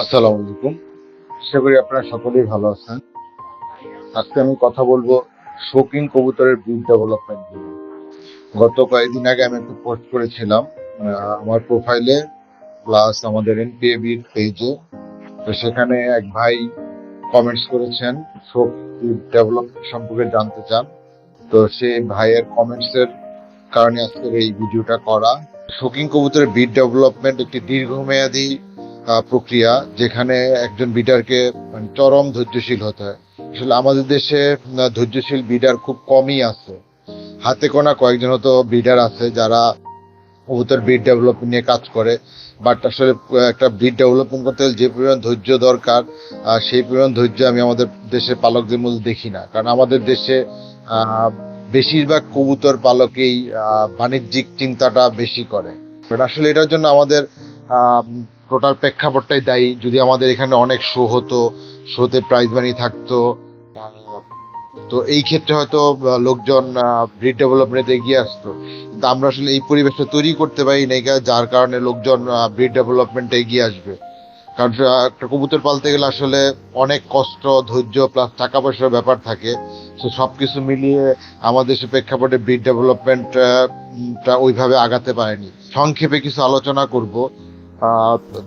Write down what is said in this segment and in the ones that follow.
আসসালামু আলাইকুম। আশা করি আপনারা সকলেই ভালো আছেন। আজকে আমি কথা বলব শৌকিং কবুতরের ব্রিড ডেভেলপমেন্ট নিয়ে। গত কয়েকদিন আগে আমি একটু পোস্ট করেছিলাম আমার প্রোফাইলে প্লাস আমাদের এনপিএবি পেজে তো সেখানে এক ভাই কমেন্টস করেছেন শোক ডেভেলপমেন্ট সম্পর্কে জানতে চান? তো সেই ভাইয়ের কমেন্টস এর কারণে আজকের এই ভিডিওটা করা। শৌকিং কবুতরের ব্রিড ডেভেলপমেন্ট একটি দীর্ঘমেয়াদী প্রক্রিয়া যেখানে একজন বিডারকে মানে চরম ধৈর্যশীল হতে হয়। আসলে আমাদের দেশে ধৈর্যশীল বিডার খুব কমই আছে। হাতে কোনা কয়েকজন হয়তো বিডার আছে যারা কবুতর ব্রিড ডেভেলপমেন্ট নিয়ে কাজ করে। বাট আসলে একটা ব্রিড ডেভেলপমেন্ট করতে যে পরিমাণ ধৈর্য দরকার সেই পরিমাণ ধৈর্য আমি আমাদের দেশের পালকদের মধ্যে দেখি না। কারণ আমাদের দেশে বেশিরভাগ কবুতর পালকেই বাণিজ্যিক চিন্তাটা বেশি করে। আসলে এটার জন্য আমাদের টোটাল প্রেক্ষাপটটাই দায়ী। যদি আমাদের এখানে অনেক শো হতো শোতে প্রাইজ মানি থাকতো। তো এই ক্ষেত্রে হয়তো লোকজন ব্রিড ডেভেলপমেন্টে এগিয়ে আসতো। কিন্তু আমরা আসলে এই পরিবেশটা তৈরি করতে পারি না যার কারণে লোকজন ব্রিড ডেভেলপমেন্টে এগিয়ে আসবে। কারণ একটা কবুতর পালতে গেলে আসলে অনেক কষ্ট, ধৈর্য প্লাস টাকা পয়সার ব্যাপার থাকে। তো সব কিছু মিলিয়ে আমাদের দেশের প্রেক্ষাপটে ব্রিড ডেভেলপমেন্ট ওইভাবে আগাতে পারেনি। সংক্ষেপে কিছু আলোচনা করব।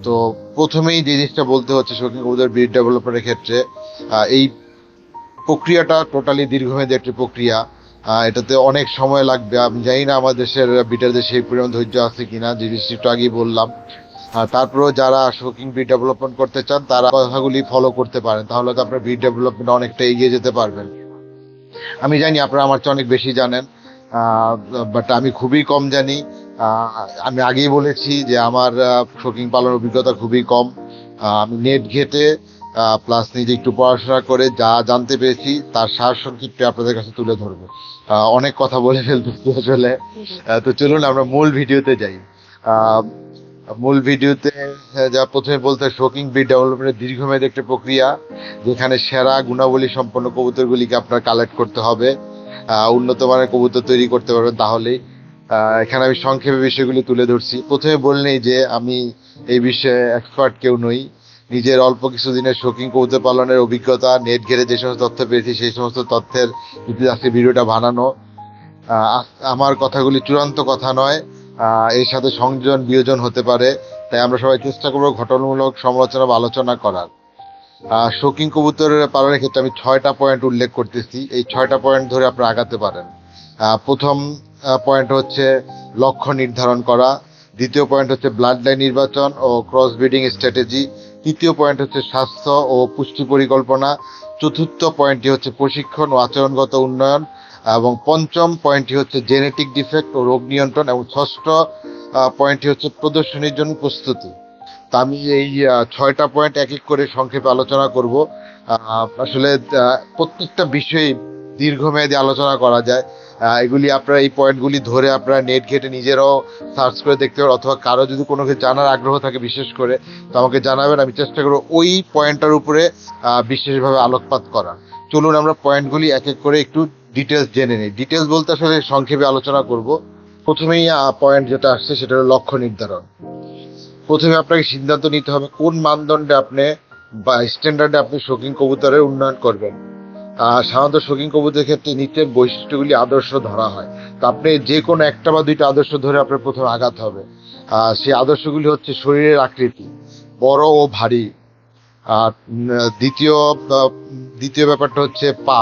তো প্রথমেই যে জিনিসটা বলতে হচ্ছে শৌখিন কবুতর ব্রিড ডেভেলপমেন্টের ক্ষেত্রে এই প্রক্রিয়াটা টোটালি দীর্ঘমেয়াদী একটি প্রক্রিয়া। এটাতে অনেক সময় লাগবে। আমি জানি না আমার দেশের বিটারদের সেই পরিমাণ ধৈর্য আছে কিনা, যে জিনিসটা একটু আগেই বললাম। তারপরেও যারা শৌখিন ব্রিড ডেভেলপমেন্ট করতে চান, তারা কথাগুলি ফলো করতে পারেন। তাহলে তো আপনার ব্রিড ডেভেলপমেন্ট অনেকটা এগিয়ে যেতে পারবেন। আমি জানি আপনারা আমার চেয়ে অনেক বেশি জানেন বাট আমি খুবই কম জানি। আমি আগেই বলেছি যে আমার শৌখিন পালনের অভিজ্ঞতা খুবই কম। আমি নেট ঘেটে প্লাস নিজে একটু পড়াশোনা করে যা জানতে পেরেছি, তার সার সংক্ষিপ্তে আপনাদের কাছে তুলে ধরবো। অনেক কথা বলে ফেলতেছি আসলে। তো চলুন আমরা মূল ভিডিওতে যাই। মূল ভিডিওতে যা প্রথমে বলতে শৌকিং ব্রিড ডেভেলপমেন্টের দীর্ঘমেয়াদী একটা প্রক্রিয়া, যেখানে সেরা গুণাবলী সম্পন্ন কবুতরগুলিকে আপনার কালেক্ট করতে হবে। উন্নত মানের কবুতর তৈরি করতে পারবেন তাহলেই। এখানে আমি সংক্ষেপে বিষয়গুলি তুলে ধরছি। প্রথমে বললেই যে আমি এই বিষয়ে এক্সপার্ট কেউ নই। নিজের অল্প কিছুদিনের শৌখিন কবুতর পালনের অভিজ্ঞতা নেট ঘেরে যে সমস্ত তথ্য পেয়েছি, সেই সমস্ত তথ্যের ভিত্তিতে আজকে ভিডিওটা বানানো। আমার কথাগুলি চূড়ান্ত কথা নয়। এর সাথে সংযোজন, বিয়োজন হতে পারে। তাই আমরা সবাই চেষ্টা করব ঘটনামূলক সমালোচনা বা আলোচনা করার। শৌখিন কবুতরের পালনের ক্ষেত্রে আমি ছয়টা পয়েন্ট উল্লেখ করতেছি। এই ছয়টা পয়েন্ট ধরে আপনারা আগাতে পারেন। প্রথম পয়েন্ট হচ্ছে লক্ষ্য নির্ধারণ করা। দ্বিতীয় পয়েন্ট হচ্ছে ব্লাড লাইন নির্বাচন ও ক্রস ব্রিডিং স্ট্র্যাটেজি তৃতীয় পয়েন্ট হচ্ছে স্বাস্থ্য ও পুষ্টি পরিকল্পনা। চতুর্থ পয়েন্টটি হচ্ছে প্রশিক্ষণ ও আচরণগত উন্নয়ন। এবং পঞ্চম পয়েন্টটি হচ্ছে জেনেটিক ডিফেক্ট ও রোগ নিয়ন্ত্রণ। এবং ষষ্ঠ পয়েন্টটি হচ্ছে প্রদর্শনীর জন্য প্রস্তুতি। তা আমি এই ছয়টা পয়েন্ট এক এক করে সংক্ষেপে আলোচনা করব। আসলে প্রত্যেকটা বিষয়ে দীর্ঘমেয়াদী আলোচনা করা যায়। এগুলি আপনারা এই পয়েন্টগুলি ধরে আপনারা নেট ঘেটে নিজেরাও সার্চ করে দেখতে পারেন, অথবা কারও যদি কোনো জানার আগ্রহ থাকে বিশেষ করে, তো আমাকে জানাবেন, আমি চেষ্টা করব ওই পয়েন্টটার উপরে বিশেষভাবে আলোকপাত করা। চলুন আমরা পয়েন্টগুলি এক এক করে একটু ডিটেলস জেনে নিই। ডিটেলস বলতে আসলে সংক্ষেপে আলোচনা করব। প্রথমেই পয়েন্ট যেটা আসছে সেটা হলো লক্ষ্য নির্ধারণ। প্রথমে আপনাকে সিদ্ধান্ত নিতে হবে কোন মানদণ্ডে আপনি বা স্ট্যান্ডার্ডে আপনি শৌখিন কবুতরের উন্নয়ন করবেন। সাধারণত শৌখিন কবুতরের ক্ষেত্রে নিচের বৈশিষ্ট্যগুলি আদর্শ ধরা হয়। তা আপনি যে কোনো একটা বা দুইটা আদর্শ ধরে আপনার প্রথমে আঘাত হবে। সেই আদর্শগুলি হচ্ছে শরীরের আকৃতি, বড় ও ভারী। আর দ্বিতীয় দ্বিতীয় ব্যাপারটা হচ্ছে পা।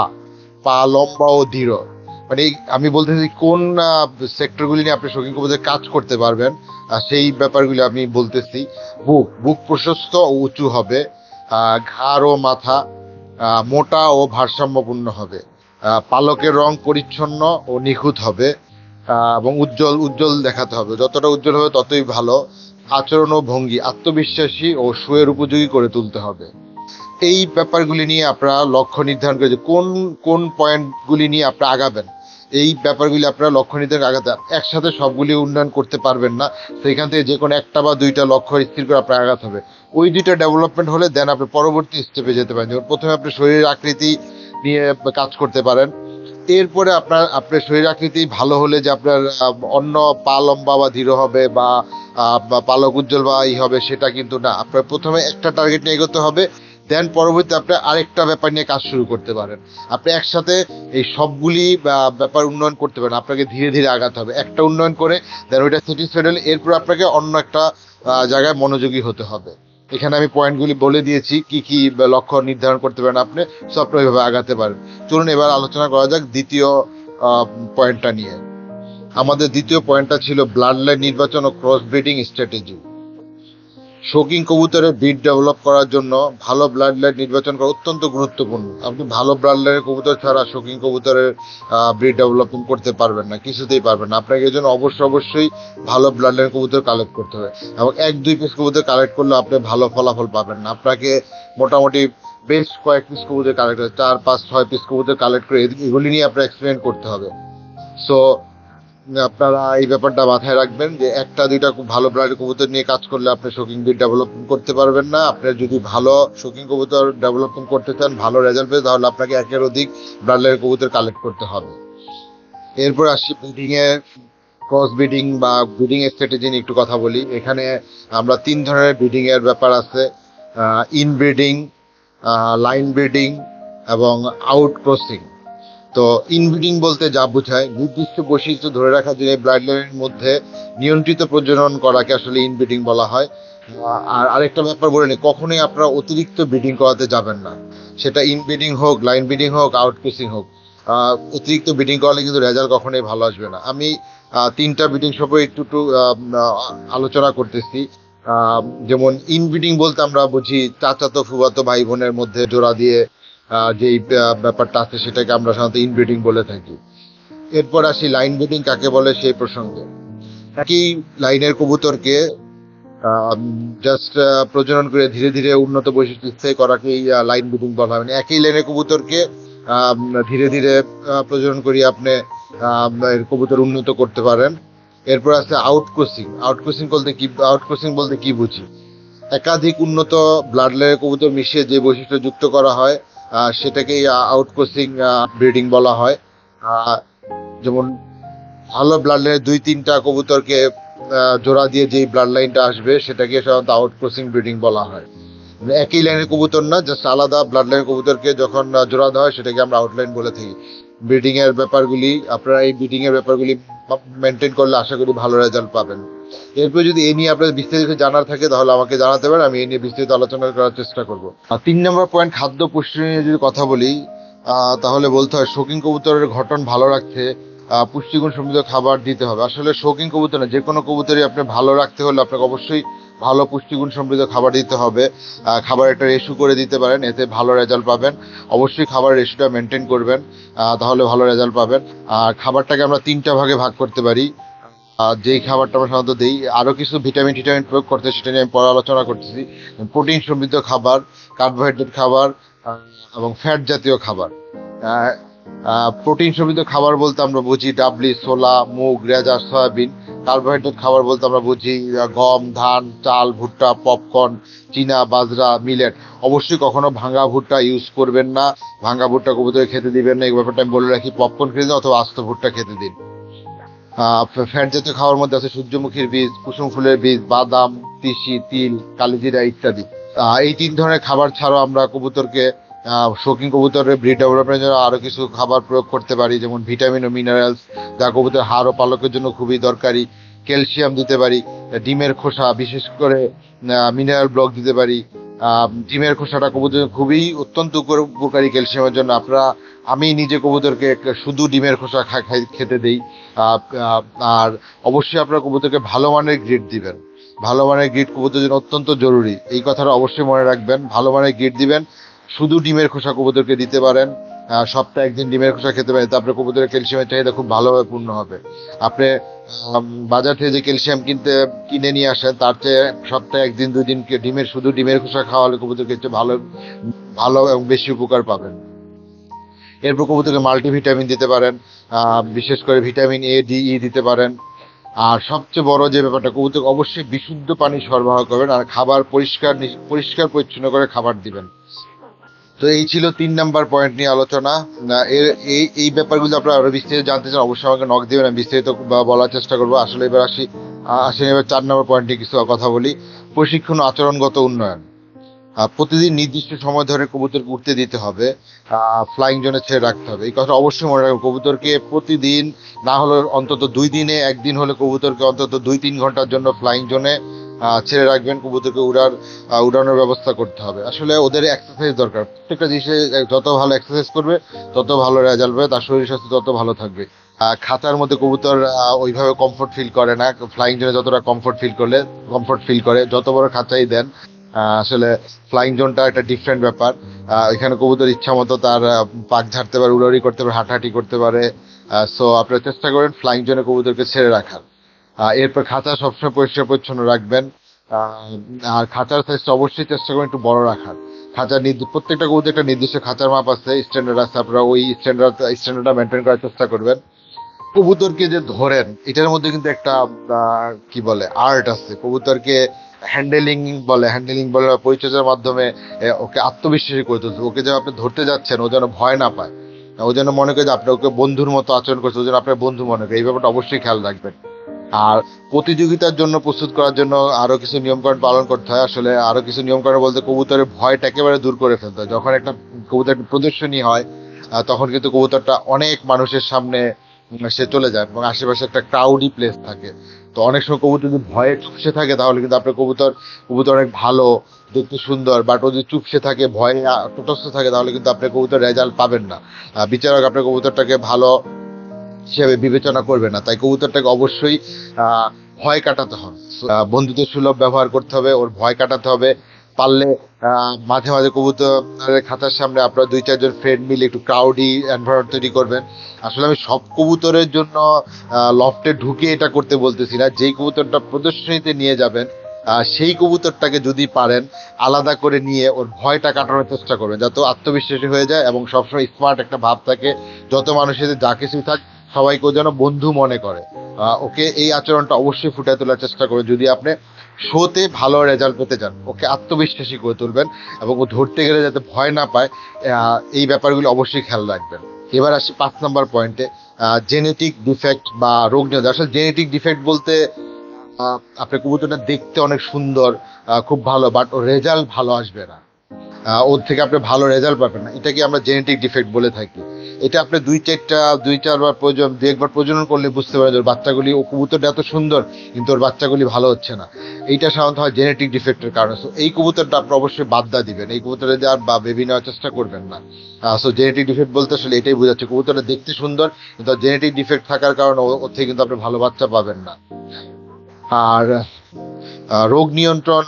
পা লম্বা ও দৃঢ় মানে আমি বলতে চাই কোন সেক্টরগুলি নিয়ে আপনি শৌখিন কবুতরের কাজ করতে পারবেন সেই ব্যাপারগুলি আমি বলতেছি। বুক বুক প্রশস্ত ও উঁচু হবে। ঘাড় ও মাথা মোটা ও ভারসাম্যপূর্ণ হবে। পালকের রং পরিচ্ছন্ন ও নিখুঁত হবে এবং উজ্জ্বল উজ্জ্বল দেখাতে হবে। যতটা উজ্জ্বল হবে, ততই ভালো। আচরণ ও ভঙ্গি, আত্মবিশ্বাসী ও সুয়ের উপযোগী করে তুলতে হবে। এই ব্যাপারগুলি নিয়ে আপনারা লক্ষ্য নির্ধারণ করে যে কোন কোন পয়েন্টগুলি নিয়ে আপনারা আগাবেন। এই ব্যাপারগুলি আপনারা লক্ষ্য নির্ধারণ আগাতে একসাথে সবগুলি উন্নয়ন করতে পারবেন না। সেখান থেকে যে কোনো একটা বা দুইটা লক্ষ্য স্থির করে আপনার আঘাত হবে। ওই দুইটা ডেভেলপমেন্ট হলে দেন আপনি পরবর্তী স্টেপে যেতে পারেন। যেমন প্রথমে আপনি শরীরের আকৃতি নিয়ে কাজ করতে পারেন। এরপরে আপনার আপনার শরীর আকৃতি ভালো হলে যে আপনার অন্য পা লম্বা বা ধীর হবে বা পালক উজ্জ্বল বা ই হবে সেটা কিন্তু না। আপনার প্রথমে একটা টার্গেট নিয়ে এগোতে হবে। দেন পরবর্তীতে আপনি আরেকটা ব্যাপার নিয়ে কাজ শুরু করতে পারেন। আপনি একসাথে এই সবগুলি ব্যাপার উন্নয়ন করতে পারেন। আপনাকে ধীরে ধীরে আগাতে হবে। একটা উন্নয়ন করে দেন ওইটা স্যাটিসফাইড হলে এরপর আপনাকে অন্য একটা জায়গায় মনোযোগী হতে হবে। এখানে আমি পয়েন্টগুলি বলে দিয়েছি, কি কি লক্ষ্য নির্ধারণ করতে পারেন আপনি, সো আপনি ওইভাবে আগাতে পারেন। চলুন এবার আলোচনা করা যাক দ্বিতীয় পয়েন্টটা নিয়ে। আমাদের দ্বিতীয় পয়েন্টটা ছিল ব্লাড লাইন নির্বাচন ও ক্রস ব্রিডিং স্ট্র্যাটেজি শৌকিং কবুতরের ব্রিড ডেভেলপ করার জন্য ভালো ব্লাড লাইন নির্বাচন করা অত্যন্ত গুরুত্বপূর্ণ। আপনি ভালো ব্লাড লাইনের কবুতর ছাড়া শৌকিং কবুতরের ব্রিড ডেভেলপমেন্ট করতে পারবেন না, কিছুতেই পারবেন না। আপনাকে এই জন্য অবশ্যই অবশ্যই ভালো ব্লাড লাইনের কবুতর কালেক্ট করতে হবে। এবং এক দুই পিস কবুতর কালেক্ট করলে আপনি ভালো ফলাফল পাবেন না। আপনাকে মোটামুটি বেশ কয়েক পিস কবুতর কালেক্ট চার, পাঁচ, ছয় পিস কবুতর কালেক্ট করে এগুলি নিয়ে আপনার এক্সপেরিমেন্ট করতে হবে। সো আপনারা এই ব্যাপারটা মাথায় রাখবেন যে একটা, দুইটা খুব ভালো ব্লাডের কবুতর নিয়ে কাজ করলে আপনি শোকিং ব্রিড ডেভেলপমেন্ট করতে পারবেন না। আপনি যদি ভালো শোকিং কবুতর ডেভেলপমেন্ট করতে চান, ভালো রেজাল্ট পেতে, তাহলে আপনাকে একের অধিক ব্লাডের কবুতর কালেক্ট করতে হবে। এরপর আসছি ব্রিডিং এর ক্রস ব্রিডিং বা ব্রিডিং স্ট্র্যাটেজি নিয়ে একটু কথা বলি। এখানে আমরা তিন ধরনের ব্রিডিং এর ব্যাপার আছে। ইন ব্রিডিং লাইন ব্রিডিং এবং আউট ক্রসিং তো ইনব্রিডিং বলতে যা বোঝায়, নির্দিষ্ট বৈশিষ্ট্য ধরে রাখার জন্য ব্লাড লাইনের মধ্যে নিয়ন্ত্রিত প্রজনন করাকে আসলে ইনব্রিডিং বলা হয়। আর আরেকটা ব্যাপার বলে নিই কখনোই আপনারা অতিরিক্ত ব্রিডিং করাতে যাবেন না। সেটা ইনব্রিডিং হোক লাইন ব্রিডিং হোক আউটক্রসিং হোক। অতিরিক্ত ব্রিডিং করালে কিন্তু রেজাল্ট কখনোই ভালো আসবে না। আমি তিনটা ব্রিডিং সম্পর্কে একটু একটু আলোচনা করতেছি। যেমন ইনব্রিডিং বলতে আমরা বুঝি, চাচাতো ফুবাতো ভাই বোনের মধ্যে জোড়া দিয়ে যেই ব্যাপারটা আছে সেটাকে আমরা সাধারণত ইনব্রিডিং বলে থাকি। এরপর আসি লাইন ব্রিডিং কাকে বলে সেই প্রসঙ্গে। একই লাইনের কবুতরকে জাস্ট প্রজনন করে ধীরে ধীরে উন্নত বৈশিষ্ট্য স্থায়ী করাকেই লাইন ব্রিডিং বলা হয়। মানে একই লাইনের কবুতরকে ধীরে ধীরে প্রজনন করিয়ে আপনি কবুতর উন্নত করতে পারেন। এরপর আছে আউটক্রসিং আউটক্রসিং বলতে কি আউটক্রসিং বলতে কি বুঝি? একাধিক উন্নত ব্লাড লাইনের কবুতর মিশিয়ে যে বৈশিষ্ট্য যুক্ত করা হয় সেটাকেই আউটক্রসিং ব্রিডিং বলা হয়। যেমন ভালো ব্লাড লাইনের দুই তিনটা কবুতরকে জোড়া দিয়ে যেই ব্লাড লাইনটা আসবে, সেটাকে সাধারণত আউটকোসিং ব্রিডিং বলা হয়। একই লাইনের কবুতর না জাস্ট আলাদা ব্লাড লাইনের কবুতরকে যখন জোড়া দেওয়া হয় সেটাকে আমরা আউটলাইন বলে থাকি। ব্রিডিং এর ব্যাপারগুলি, আপনারা এই ব্রিডিং এর ব্যাপারগুলি মেনটেন করলে আশা করি ভালো রেজাল্ট পাবেন। এরপর যদি এই নিয়ে আপনাদের বিস্তারিত জানার থাকে, তাহলে আমাকে জানাতে পারেন, আমি এই নিয়ে বিস্তারিত আলোচনা করার চেষ্টা করব। আর তিন নম্বর পয়েন্ট খাদ্য পুষ্টি নিয়ে যদি কথা বলি তাহলে বলতে হয় শৌখিন কবুতরের ঘটন ভালো রাখতে পুষ্টিগুণ সমৃদ্ধ খাবার দিতে হবে। আসলে শৌখিন কবুতর না যে কোনো কবুতরই আপনি ভালো রাখতে হলে আপনাকে অবশ্যই ভালো পুষ্টিগুণ সমৃদ্ধ খাবার দিতে হবে খাবার একটা রেশু করে দিতে পারেন, এতে ভালো রেজাল্ট পাবেন। অবশ্যই খাবার রেশুটা মেনটেন করবেন তাহলে ভালো রেজাল্ট পাবেন। আর খাবারটাকে আমরা তিনটা ভাগে ভাগ করতে পারি। যেই খাবারটা আমরা সাধারণত দিই আরও কিছু ভিটামিন টিটামিন প্রয়োগ করতে সেটা নিয়ে আমি পরে আলোচনা করতেছি। প্রোটিন সমৃদ্ধ খাবার, কার্বোহাইড্রেট খাবার এবং ফ্যাট জাতীয় খাবার। প্রোটিন সমৃদ্ধ খাবার বলতে আমরা বুঝি ডাবলি, ছোলা, মুগ, রেজা, সয়াবিন। কার্বোহাইড্রেট খাবার বলতে আমরা বুঝি গম, ধান, চাল, ভুট্টা পপকর্ন চীনা, বাজরা মিলেট অবশ্যই কখনো ভাঙা ভুট্টা ইউজ করবেন না। ভাঙা ভুট্টা কবুতরে খেতে দিবেন না। এই ব্যাপারটা আমি বলে রাখি পপকর্ন খেতে দিন অথবা আস্ত ভুট্টা খেতে দিন। ফ্যাট জাতীয় খাওয়ার মধ্যে আছে সূর্যমুখীর বীজ, কুসুম ফুলের বীজ, বাদাম, তিসি, তিল, কালিজিরা ইত্যাদি। এই তিন ধরনের খাবার ছাড়াও আমরা কবুতরকে শৌখিন কবুতরের ব্রিড ডেভেলপমেন্টের জন্য আরও কিছু খাবার প্রয়োগ করতে পারি, যেমন ভিটামিন ও মিনারেলস যা কবুতর হাড় ও পালকের জন্য খুবই দরকারি। ক্যালসিয়াম দিতে পারি, ডিমের খোসা, বিশেষ করে মিনারেল ব্লক দিতে পারি। ডিমের খোসাটা কবুতর খুবই অত্যন্ত উপকারী ক্যালসিয়ামের জন্য। আপনারা, আমি নিজে কবুতরকে শুধু ডিমের খোসা খেতে দেই। আর অবশ্যই আপনার কবুতরকে ভালো মানের গ্রিড দিবেন। ভালো মানের গ্রিড কবুতরের জন্য অত্যন্ত জরুরি। এই কথাটা অবশ্যই মনে রাখবেন। ভালো মানের গ্রিড দিবেন শুধু ডিমের খোসা কবুতরকে দিতে পারেন সপ্তাহে একদিন ডিমের খোসা খেতে পারেন। তারপরে কবুতরের ক্যালসিয়ামের চাহিদা খুব ভালোভাবে পূর্ণ হবে। আপনি বাজার থেকে যে ক্যালসিয়াম কিনতে, কিনে নিয়ে আসেন, তার চেয়ে সপ্তাহে একদিন, দুই দিন কে- ডিমের, শুধু ডিমের খোসা খাওয়ালে কবুতরকে একটু ভালো ভালো এবং বেশি উপকার পাবেন। এরপর কবুতরকে মাল্টিভিটামিন দিতে পারেন বিশেষ করে ভিটামিন এ ডি ই দিতে পারেন। আর সবচেয়ে বড় যে ব্যাপারটা, কবুতরকে অবশ্যই বিশুদ্ধ পানি সরবরাহ করবেন আর খাবার পরিষ্কার পরিষ্কার পরিচ্ছন্ন করে খাবার দিবেন। তো এই ছিল তিন নাম্বার পয়েন্ট নিয়ে আলোচনা। এর, এই এই ব্যাপারগুলো আপনারা আরও বিস্তারিত জানতে চান, অবশ্যই আমাকে নক দিবেন, আমি বিস্তারিত বলার চেষ্টা করব। আসলে এবার আসি আসেন, এবার চার নম্বর পয়েন্ট নিয়ে কিছু কথা বলি। প্রশিক্ষণ আচরণগত উন্নয়ন। প্রতিদিন নির্দিষ্ট সময় ধরে কবুতরকে উঠতে দিতে হবে ফ্লাইং জোনে ছেড়ে রাখতে হবে। এই কথা অবশ্যই মনে রাখবেন, কবুতরকে প্রতিদিন না হলে অন্তত দুই দিনে, একদিন হলে কবুতরকে অন্তত দুই তিন ঘণ্টার জন্য ফ্লাইং জোনে ছেড়ে রাখবেন, কবুতরকে উড়ার উড়ানোর ব্যবস্থা করতে হবে। আসলে ওদের এক্সারসাইজ দরকার। প্রত্যেকটা জিনিসে যত ভালো এক্সারসাইজ করবে, তত ভালো রেজাল্ট হবে তার শরীর স্বাস্থ্য তত ভালো থাকবে। খাঁচার মধ্যে কবুতর ওইভাবে কমফোর্ট ফিল করে না। ফ্লাইং জোনে যতটা কমফোর্ট ফিল করলে কমফোর্ট ফিল করে, যত বড় খাঁচাই দেন আসলে ফ্লাইং জোনটা একটা ডিফারেন্ট ব্যাপার। এখানে কবুতর ইচ্ছা মতো তার পাক ঝাড়তে পারে, উড়াউড়ি করতে পারে, হাঁটাহাঁটি করতে পারে। সো আপনারা চেষ্টা করেন ফ্লাইং জোনে কবুতরকে ছেড়ে রাখার। এরপর খাঁচা সবসময় পরিষ্কার পরিচ্ছন্ন রাখবেন। আর খাঁচার সাইজটা অবশ্যই চেষ্টা করবেন একটু বড় রাখার। খাঁচার প্রত্যেকটা কবুতর একটা নির্দিষ্ট খাঁচার মাপ আছে স্ট্যান্ডার্ড আছে, আপনারা ওই স্ট্যান্ডার্ড স্ট্যান্ডার্ডটা মেনটেন করার চেষ্টা করবেন। কবুতরকে যে ধরেন, এটার মধ্যে কিন্তু একটা কি বলে আর্ট আছে। কবুতরকে হ্যান্ডেলিং বলে হ্যান্ডেলিং বলে পরিচর্যার মাধ্যমে ওকে আত্মবিশ্বাসী করে তুলছে। ওকে যেন আপনি ধরতে যাচ্ছেন, ও যেন ভয় না পায়। ও যেন মনে করে যে আপনি ওকে বন্ধুর মতো আচরণ করছে, ও যেন আপনার বন্ধু মনে করে। এই ব্যাপারটা অবশ্যই খেয়াল রাখবেন। আর প্রতিযোগিতার জন্য প্রস্তুত করার জন্য আরও কিছু নিয়মকানুন পালন করতে হয়। আসলে আরও কিছু নিয়মকানুন বলতে কবুতরের ভয়টা একেবারে দূর করে ফেলতে হয়। যখন একটা কবুতর প্রদর্শনী হয় তখন কিন্তু কবুতরটা অনেক মানুষের সামনে সে চলে যায় এবং আশেপাশে একটা ক্রাউডি প্লেস থাকে। তো অনেক সময় কবুতর যদি ভয়ে চুপসে থাকে, তাহলে কিন্তু আপনার কবুতর কবুতর অনেক ভালো, দেখতে সুন্দর বাট ও যদি চুপসে থাকে, ভয়ে তটস্থ থাকে, তাহলে কিন্তু আপনি কবুতর রেজাল্ট পাবেন না। বিচারক আপনার কবুতরটাকে ভালো হিসেবে বিবেচনা করবে না। তাই কবুতরটাকে অবশ্যই ভয় কাটাতে হবে। বন্ধুত্ব সুলভ ব্যবহার করতে হবে, ওর ভয় কাটাতে হবে। পারলে মাঝে মাঝে কবুতরের খাতার সামনে আপনারা দুই, চারজন ফ্রেন্ড মিলে একটু ক্রাউডি এনভায়রনমেন্ট তৈরি করবেন। আসলে আমি সব কবুতরের জন্য লফটে ঢুকে এটা করতে বলতেছি না। যেই কবুতরটা প্রদর্শনীতে নিয়ে যাবেন সেই কবুতরটাকে যদি পারেন, আলাদা করে নিয়ে ওর ভয়টা কাটানোর চেষ্টা করবেন। যাতে আত্মবিশ্বাসী হয়ে যায় এবং সবসময় স্মার্ট একটা ভাব থাকে। যত মানুষের যা কিছু থাক সবাইকে যেন বন্ধু মনে করে। ওকে এই আচরণটা অবশ্যই ফুটিয়ে তোলার চেষ্টা করবেন যদি আপনি শোতে ভালো রেজাল্ট পেতে চান ওকে আত্মবিশ্বাসী করে তুলবেন এবং ও ধরতে গেলে যাতে ভয় না পায় এই ব্যাপারগুলো অবশ্যই খেয়াল রাখবেন। এবার আসি পাঁচ নম্বর পয়েন্টে জেনেটিক ডিফেক্ট বা রোগ নিয়ন্ত্রণ আসলে জেনেটিক ডিফেক্ট বলতে আহ, আপনার কবুতরটা দেখতে অনেক সুন্দর খুব ভালো বাট ওর রেজাল্ট ভালো আসবে না। ওর থেকে আপনি ভালো রেজাল্ট পাবেন না। এটাকে আমরা জেনেটিক ডিফেক্ট বলে থাকি। এটা আপনি দুই চারটা, দুই চারবার প্রজন দুই একবার প্রজনন করলে বুঝতে পারেন ওর বাচ্চাগুলি, ও কবুতরটা এত সুন্দর, কিন্তু ওর বাচ্চাগুলি ভালো হচ্ছে না। এইটা সাধারণত হয় জেনেটিক ডিফেক্টের কারণে। সো এই কবুতরটা আপনি অবশ্যই বাদ দা দিবেন। এই কবুতরে আর বা বেবি নেওয়ার চেষ্টা করবেন না। সো জেনেটিক ডিফেক্ট বলতে আসলে এটাই বোঝাচ্ছে, কবুতরটা দেখতে সুন্দর, কিন্তু জেনেটিক ডিফেক্ট থাকার কারণে ওর থেকে কিন্তু আপনি ভালো বাচ্চা পাবেন না। আর রোগ নিয়ন্ত্রণ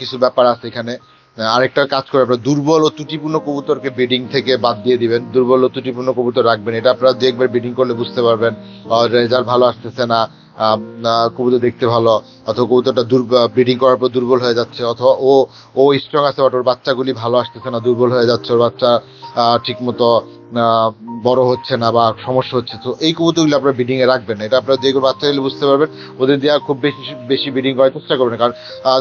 কিছু ব্যাপার আছে এখানে। আরেকটা কাজ করে আপনার দুর্বল ও ত্রুটিপূর্ণ কবুতরকে ব্রিডিং থেকে বাদ দিয়ে দিবেন। দুর্বল ও ত্রুটিপূর্ণ কবুতর রাখবেন, এটা আপনারা দু একবার ব্রিডিং করলে বুঝতে পারবেন রেজাল্ট ভালো আসতেছে না। কবুতর দেখতে ভালো, অথবা কবুতরটা ব্রিডিং করার পর দুর্বল হয়ে যাচ্ছে, অথবা ও ও স্ট্রং আছে বাট ওর বাচ্চাগুলি ভালো আসতেছে না, দুর্বল হয়ে যাচ্ছে, ওর বাচ্চা ঠিক মতো বড় হচ্ছে না বা সমস্যা হচ্ছে। তো এই কবুতরগুলো আপনারা ব্রিডিং এ রাখবেন না। এটা আপনারা যেগুলো বাচ্চা হলে বুঝতে পারবেন, ওদের দেওয়া খুব বেশি বেশি ব্রিডিং করার চেষ্টা করবেন, কারণ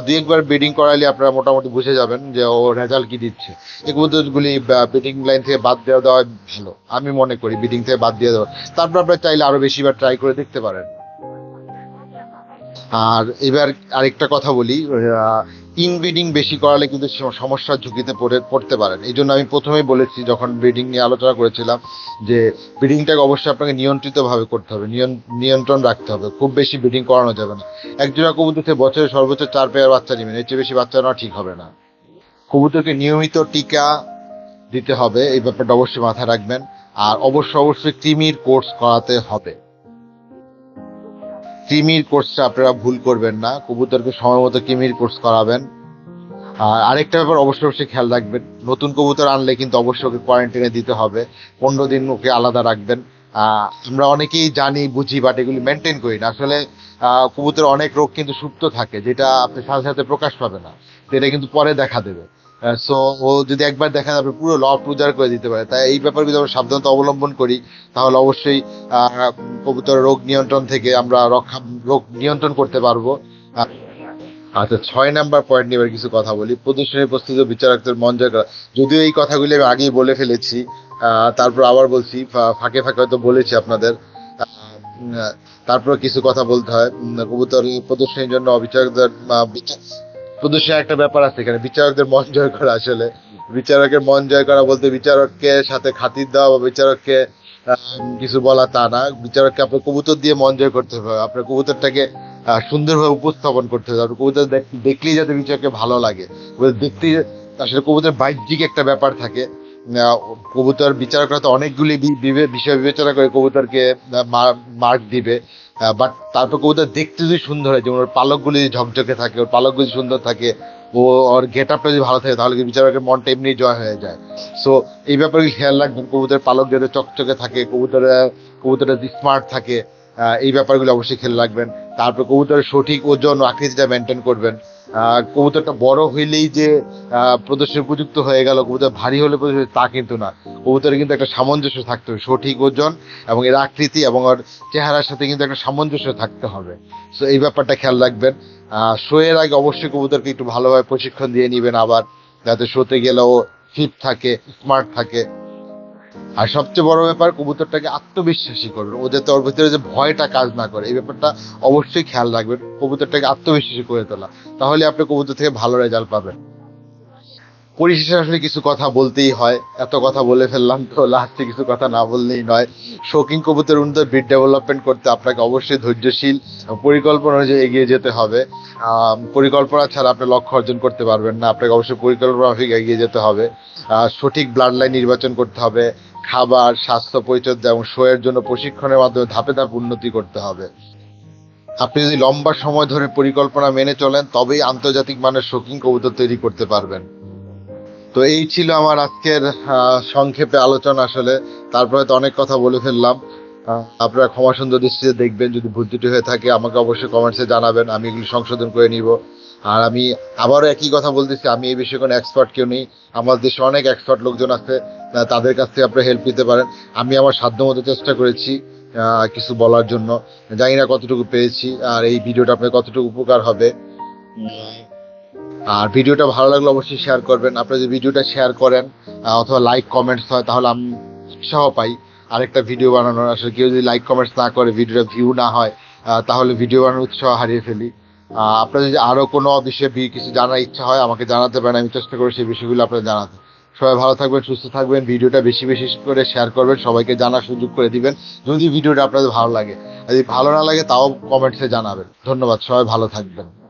দুই একবার ব্রিডিং করাইলে আপনারা মোটামুটি বুঝে যাবেন যে ও রেজাল্ট কি দিচ্ছে। এই কবুতরগুলি ব্রিডিং লাইন থেকে বাদ দেওয়া দেওয়া ভালো, আমি মনে করি ব্রিডিং থেকে বাদ দিয়ে দেওয়া। তারপর আপনারা চাইলে আরও বেশিবার ট্রাই করে দেখতে পারেন। আর এবার আরেকটা কথা বলি ইনব্রিডিং বেশি করালে কিন্তু সম- সমস্যার ঝুঁকিতে পড়ে, পড়তে পারেন। এই জন্য আমি প্রথমেই বলেছি, যখন ব্রিডিং নিয়ে আলোচনা করেছিলাম, যে ব্রিডিংটাকে অবশ্যই আপনাকে নিয়ন্ত্রিতভাবে করতে হবে, নিয়ন- নিয়ন্ত্রণ রাখতে হবে। খুব বেশি ব্রিডিং করানো যাবে না। একজোড়া কবুতর থেকে বছরে সর্বোচ্চ চার পেয়ার বাচ্চা নেবেন, এর চেয়ে বেশি বাচ্চা নেওয়া ঠিক হবে না। কবুতরকে নিয়মিত টিকা দিতে হবে, এই ব্যাপারটা অবশ্যই মাথায় রাখবেন। আর অবশ্যই অবশ্যই কৃমির কোর্স করাতে হবে। কৃমির কোর্সটা আপনারা ভুল করবেন না। কবুতরকে সময় মতো কৃমির কোর্স করাবেন। আর আরেকটা ব্যাপার অবশ্যই অবশ্যই খেয়াল রাখবেন নতুন কবুতর আনলে কিন্তু অবশ্যই ওকে কোয়ারেন্টাইনে দিতে হবে। পনেরো দিন ওকে আলাদা রাখবেন। আমরা অনেকেই জানি বুঝি বাট এগুলি মেনটেন করি না। আসলে আহ, কবুতরের অনেক রোগ কিন্তু সুপ্ত থাকে যেটা আপনি সাথে সাথে প্রকাশ পাবে না। এটা কিন্তু পরে দেখা দেবে। সো ও যদি একবার দেখা যাবে পুরো ল প্রচার করে দিতে পারে। তাই এই ব্যাপারগুলো আমরা সাবধানতা অবলম্বন করি তাহলে অবশ্যই কবুতর রোগ নিয়ন্ত্রণ থেকে আমরা রক্ষা রোগ নিয়ন্ত্রণ করতে পারব। আচ্ছা ছয় নাম্বার পয়েন্ট নিয়ে কিছু কথা বলি। প্রদর্শনী প্রস্তুত বিচারকদের মন জয় করা। যদিও এই কথাগুলি আমি আগেই বলে ফেলেছি তারপর আবার বলছি ফাঁকে ফাঁকে হয়তো বলেছি আপনাদের। তারপর কিছু কথা বলতে হয়। কবুতর প্রদর্শনীর জন্য বিচারকদের আহ, বিচার- প্রদর্শনের একটা ব্যাপার আছে, এখানে বিচারকদের মন জয় করা আসলে। বিচারকের মন জয় করা বলতে বিচারককে সাথে খাতির দেওয়া বা বিচারককে কিছু বলা তা না। বিচারককে আপনার কবুতর দিয়ে মন জয় করতে হবে। আপনার কবুতরটাকে সুন্দরভাবে উপস্থাপন করতে হবে। আপনার কবুতর দেখ- দেখলেই যাতে বিচারককে ভালো লাগে। দেখতে, আসলে কবুতর বাহ্যিক একটা ব্যাপার থাকে। কবুতর বিচারকরা তো অনেকগুলি বিষয় বিবেচনা করে কবুতরকে মার্ক দিবে। বাট তারপর কবুতর দেখতে যদি সুন্দর হয়, যেমন ওর পালকগুলি ঝকঝকে থাকে, ওর পালকগুলি সুন্দর থাকে, ও, ওর গেট আপটা যদি ভালো থাকে, তাহলে বিচারকের মনটা এমনি জয় হয়ে যায়? সো এই ব্যাপারে খেয়াল রাখবেন? কবুতরের পালক যাতে চকচকে থাকে কবুতরের কবুতরটা স্মার্ট থাকে এই ব্যাপারগুলো অবশ্যই খেয়াল রাখবেন। তারপর কবুতরের সঠিক ওজন ও আকৃতিটা মেনটেন করবেন। কবুতরটা বড় হইলেই যে প্রদর্শন উপযুক্ত হয়ে গেল, কবুতর ভারী হলে প্রদর্শন তা কিন্তু না। কবুতরে কিন্তু একটা সামঞ্জস্য থাকতে হবে, সঠিক ওজন এবং এর আকৃতি এবং ওর চেহারার সাথে কিন্তু একটা সামঞ্জস্য থাকতে হবে। সো এই ব্যাপারটা খেয়াল রাখবেন। আহ শো এর আগে অবশ্যই কবুতরকে একটু ভালোভাবে প্রশিক্ষণ দিয়ে নিবেন আবার, যাতে শোতে গেলেও ফিট থাকে স্মার্ট থাকে। আর সবচেয়ে বড় ব্যাপার, কবুতরটাকে আত্মবিশ্বাসী করবেন ও যাতে ওর ভিতরে যে ভয়টা কাজ না করে, এই ব্যাপারটা অবশ্যই খেয়াল রাখবেন কবুতরটাকে আত্মবিশ্বাসী করে তোলা। তাহলে আপনি কবুতর থেকে ভালো রেজাল্ট পাবেন। পরিশেষে আসলে কিছু কথা বলতেই হয়। এত কথা বলে ফেললাম তো লাস্টে কিছু কথা না বললেই নয়। শৌখিন কবুতর উন্নত ব্রিড ডেভেলপমেন্ট করতে আপনাকে অবশ্যই ধৈর্যশীল পরিকল্পনা অনুযায়ী এগিয়ে যেতে হবে। পরিকল্পনা ছাড়া আপনি লক্ষ্য অর্জন করতে পারবেন না। আপনাকে অবশ্যই পরিকল্পনা এগিয়ে যেতে হবে। সঠিক ব্লাড লাইন নির্বাচন করতে হবে। খাবার, স্বাস্থ্য পরিচর্যা এবং শোয়ের জন্য প্রশিক্ষণের মাধ্যমে ধাপে ধাপে উন্নতি করতে হবে। আপনি যদি লম্বা সময় ধরে পরিকল্পনা মেনে চলেন, তবেই আন্তর্জাতিক মানের শৌখিন কবুতর তৈরি করতে পারবেন। তো এই ছিল আমার আজকের সংক্ষেপে আলোচনা আসলে। তারপরে তো অনেক কথা বলে ফেললাম। আপনারা ক্ষমা সুন্দর দৃষ্টিতে দেখবেন, যদি ভুল ত্রুটি হয়ে থাকে, আমাকে অবশ্যই কমেন্টসে জানাবেন। আমি এগুলি সংশোধন করে নিব। আর আমি আবারও একই কথা বলতেছি, আমি এই বিষয়ে কোনো এক্সপার্ট কেউ নেই। আমার দেশে অনেক এক্সপার্ট লোকজন আছে তাদের কাছ থেকে আপনারা হেল্প নিতে পারেন। আমি আমার সাধ্যমতো চেষ্টা করেছি কিছু বলার জন্য। জানি না কতটুকু পেরেছি আর এই ভিডিওটা আপনার কতটুকু উপকার হবে। আর ভিডিওটা ভালো লাগলে অবশ্যই শেয়ার করবেন। আপনারা যদি ভিডিওটা শেয়ার করেন অথবা লাইক কমেন্টস হয়, তাহলে আমি উৎসাহ পাই। আরেকটা ভিডিও বানানোর। আসলে কেউ যদি লাইক কমেন্টস না করে, ভিডিওটা ভিউ না হয় তাহলে ভিডিও বানানোর উৎসাহ হারিয়ে ফেলি। আপনার যদি আরও কোনো বিষয়ে কিছু জানার ইচ্ছা হয়, আমাকে জানাতে পারেন। আমি চেষ্টা করি সেই বিষয়গুলো আপনার জানাতে। সবাই ভালো থাকবেন, সুস্থ থাকবেন। ভিডিওটা বেশি বেশি করে শেয়ার করবেন, সবাইকে জানার সুযোগ করে দিবেন। যদি ভিডিওটা আপনাদের ভালো লাগে। যদি ভালো না লাগে, তাও কমেন্টসে জানাবেন। ধন্যবাদ, সবাই ভালো থাকবেন।